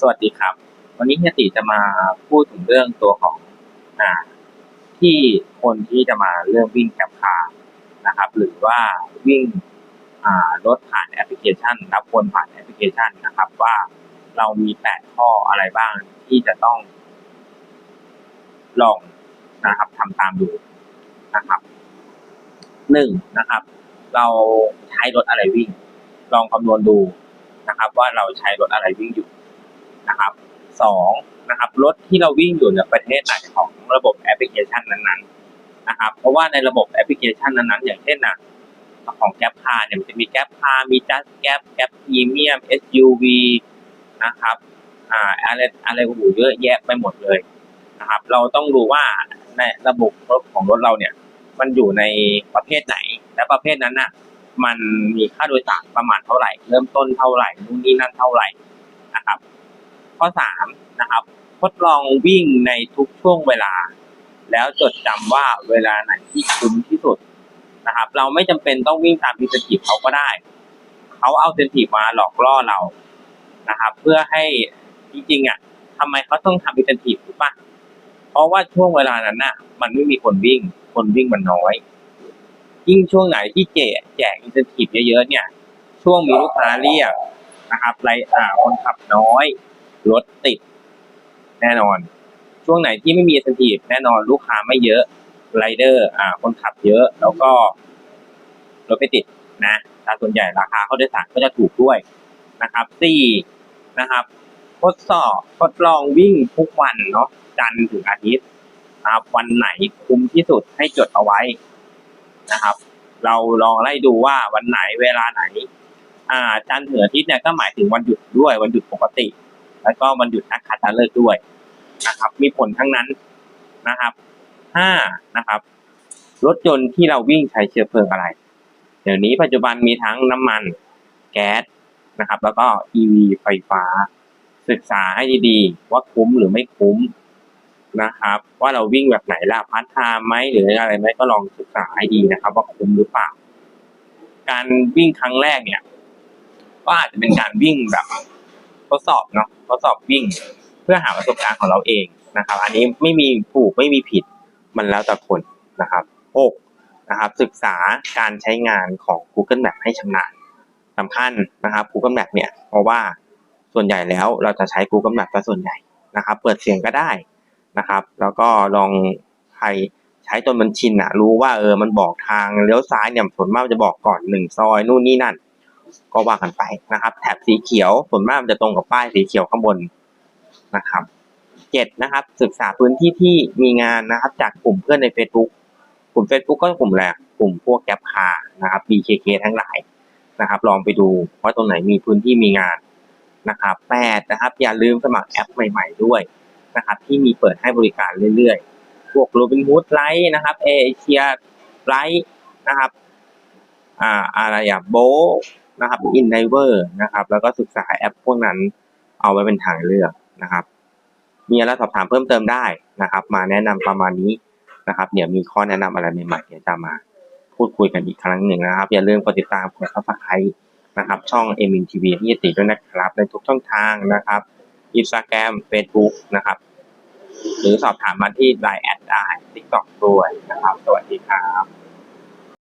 สวัสดีครับ วันนี้เฮียติจะมาพูดถึงเรื่องตัวของอ่าที่คนที่จะมาเรื่องวิ่งแคปคาร์นะครับ หรือว่าวิ่งอ่ารถผ่านแอปพลิเคชัน รับคนผ่านแอปพลิเคชันนะครับ ว่าเรามีแปดข้ออะไรบ้างที่จะต้อง ลองนะครับทำตามดูนะครับหนึ่งนะครับ เราใช้รถอะไรวิ่ง ลองคำนวณดูนะครับ ว่าเราใช้รถอะไรวิ่งอยู่ นะครับสองนะครับรถที่เราวิ่งอยู่ในประเทศไหนของระบบแอปพลิเคชันนั้นๆนะครับ เพราะว่าในระบบแอปพลิเคชันนั้นๆ อย่างเช่นนะของแก p พาเนี่ยมันจะมีแก p พามีจัสแก p แก p พรีเมียม SUV นะครับอ่าอะไรอะไรโอ้โหเยอะแยะไปหมดเลยนะครับ เราต้องดูว่าในระบบรถของรถเราเนี่ย มันอยู่ในประเภทไหน และประเภทนั้นน่ะ มันมีค่าโดยสารประมาณเท่าไหร่ เริ่มต้นเท่าไหร่นู่นนี่นั่นเท่าไหร่นะครับ ข้อสามนะครับ ทดลองวิ่งในทุกช่วงเวลา แล้วจดจำว่าเวลาไหนที่คุ้มที่สุดนะครับ เราไม่จำเป็นต้องวิ่งตามอินเซนทีฟเขาก็ได้ เขาเอาเซนทีฟมาหลอกล่อเรานะครับ เพื่อให้จริงๆอะทำไมเขาต้องทำอินเซนทีฟถูกปะเพราะว่าช่วงเวลานั้นน่ะ มันไม่มีคนวิ่ง คนวิ่งมันน้อย ยิ่งช่วงไหนที่แจกแจกอินเซนทีฟเยอะๆเนี่ย ช่วงมีลูกค้าเรียกนะครับไรอ่าคนขับน้อย รถติดแน่นอน ช่วงไหนที่ไม่มีอินเซนทีฟแน่นอนลูกค้าไม่เยอะไรเดอร์อ่า คนขับเยอะแล้วก็รถไม่ติดนะแต่ส่วนใหญ่ราคาเขาโดยสารก็จะถูกด้วยนะครับสี่นะครับทดสอบทดลองวิ่งทุกวันเนาะจันทร์ถึงอาทิตย์นะครับวันไหนคุ้มที่สุดให้จดเอาไว้นะครับ เราลองไล่ดูว่าวันไหนเวลาไหน อ่าจันทร์ถึงอาทิตย์เนี่ยก็หมายถึงวันหยุดด้วยวันหยุดปกติ แล้วก็วันหยุดนักขัตฤกษ์ด้วยนะครับ มีผลทั้งนั้นนะครับห้านะครับ รถยนต์ที่เราวิ่งใช้เชื้อเพลิงอะไร เดี๋ยวนี้ปัจจุบันมีทั้งน้ำมันแก๊สนะครับ แล้วก็ EV ไฟฟ้า ศึกษาให้ดีๆว่าคุ้มหรือไม่คุ้มนะครับ ว่าเราวิ่งแบบไหนล่ะพาร์ทไทม์ไหมหรืออะไรไหมก็ลองศึกษาให้ดีนะครับ ว่าคุ้มหรือเปล่า การวิ่งครั้งแรกเนี่ย ก็อาจจะเป็นการวิ่งแบบ ทดสอบเนาะทดสอบวิ่งเพื่อหาประสบการณ์ของเราเองนะครับ อันนี้ไม่มีถูกไม่มีผิดมันแล้วแต่คนนะครับหกนะครับ ศึกษาการใช้งานของ Google Map ให้ชำนาญสำคัญนะครับ Google Map เนี่ยเพราะว่าส่วนใหญ่แล้วเราจะใช้ Google Map ซะส่วนใหญ่นะครับ เปิดเสียงก็ได้นะครับ แล้วก็ลองใครใช้จนมันชินอะรู้ว่าเออมันบอกทางเลี้ยวซ้ายเนี่ยส่วนมากจะบอกก่อนหนึ่งซอยนู่นนี่นั่น ก็ว่ากันไปนะครับ แถบสีเขียวส่วนมากมันจะตรงกับป้ายสีเขียวข้างบนนะครับเจ็ดนะครับ ศึกษาพื้นที่ที่มีงานนะครับ จากกลุ่มเพื่อนใน Facebook กลุ่ม Facebook ก็กลุ่มแรกกลุ่มพวกแก p คานะครับ BKK ทั้งหลายนะครับ ลองไปดูว่าตรงไหนมีพื้นที่มีงานนะครับแปดนะครับ อย่าลืมสมัครแอปใหม่ ๆ ด้วยนะครับที่มีเปิดให้บริการเรื่อยๆ พวก Robinhood Lite นะครับเอเชียไลท์นะครับ อ่าอะไรอะโบ นะครับ InDiver นะครับ แล้วก็ศึกษาแอปพวกนั้นเอาไว้เป็นทางเลือกนะครับ มีอะไรสอบถามเพิ่มเติมได้นะครับ มาแนะนำประมาณนี้นะครับเดี๋ยวมีข้อแนะนำอะไรใหม่ๆเดี๋ยวจะมาพูดคุยกันอีกครั้งหนึ่งนะครับ อย่าลืมกดติดตามกดซับสไครต์นะครับ ช่อง m อ็มทีวีที่จะติดด้วยนะครับ ในทุกช่องทางนะครับ Instagram Facebook นะครับ หรือสอบถามมาที่ Line แอดได้ TikTok ด้วยนะครับ สวัสดีครับ